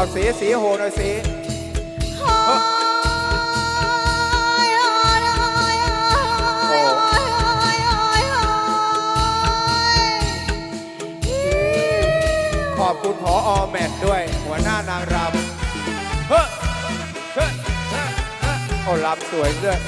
เอาสีสีโหหน่อยเสียขอบคุณพออแมทด้วย หัวหน้านางรำเฮ้อเฮ้อเฮ้อโอ้รำสวยด้วย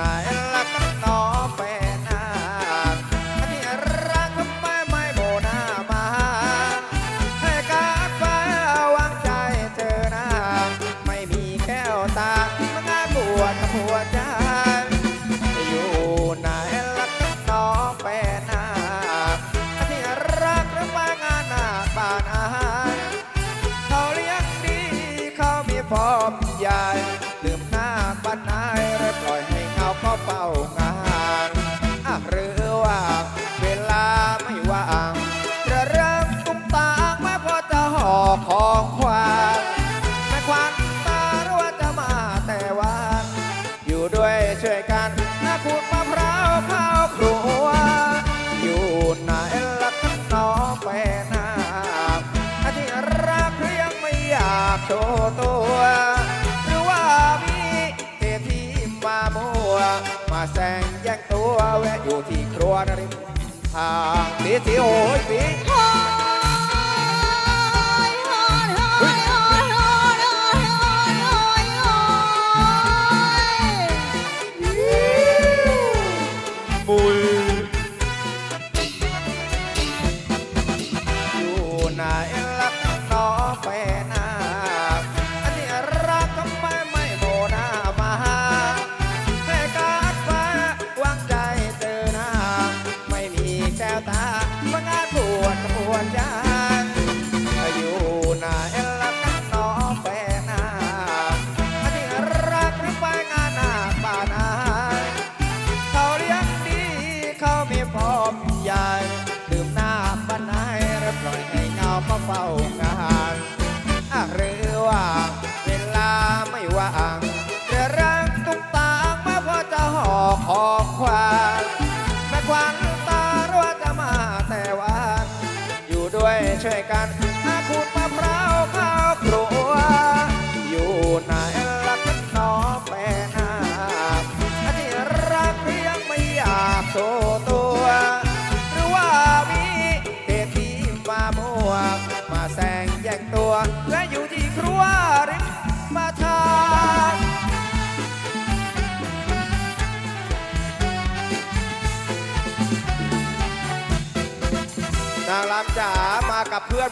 อยู่ไหนล่ะกันน้อแฟนนางที่รักทำไมไม่โบนามา ให้การฟ้าวางใจเธอนางไม่มีแก้วตามันงานบวชหัวใจอยู่ไหนล่ะกันน้อแฟนนางที่รักหรือว่างานหน้าบ้านอาหารเขาเลี้ยงดีเขามีฟอร์มใหญ่ลืมหน้าบ้านนาย เขาเข้าเฝ้างานอะหรือว่าเวลาไม่ว่างจะเริ่มตุ้มตางไม่พอจะห่อของขวานแม่ควันตาหรือว่าจะมาแต่วานอยู่ด้วยช่วยกันนะขูดมะพร้าวข้าวครัวอยู่ไหนลักน้องไปนาที่รักหรือยังไม่อยากโชว์ตัว มาแซงแย่งตัวแวะอยู่ที่ครัวริมทางสีสีโอ้ยสีบุยอยู่ไหนลักน้องแฟน อมาเฝ้างานอะหรือว่าเวลาไม่ว่างจะรังตุ้งตางมาพอจะห่อขอกควานแม่ควันตารั้วจะมาแต่วัน อยู่ด้วยช่วยกันอาขูดมะพร้าวข้าว นางรำจ๋ามากับเพื่อน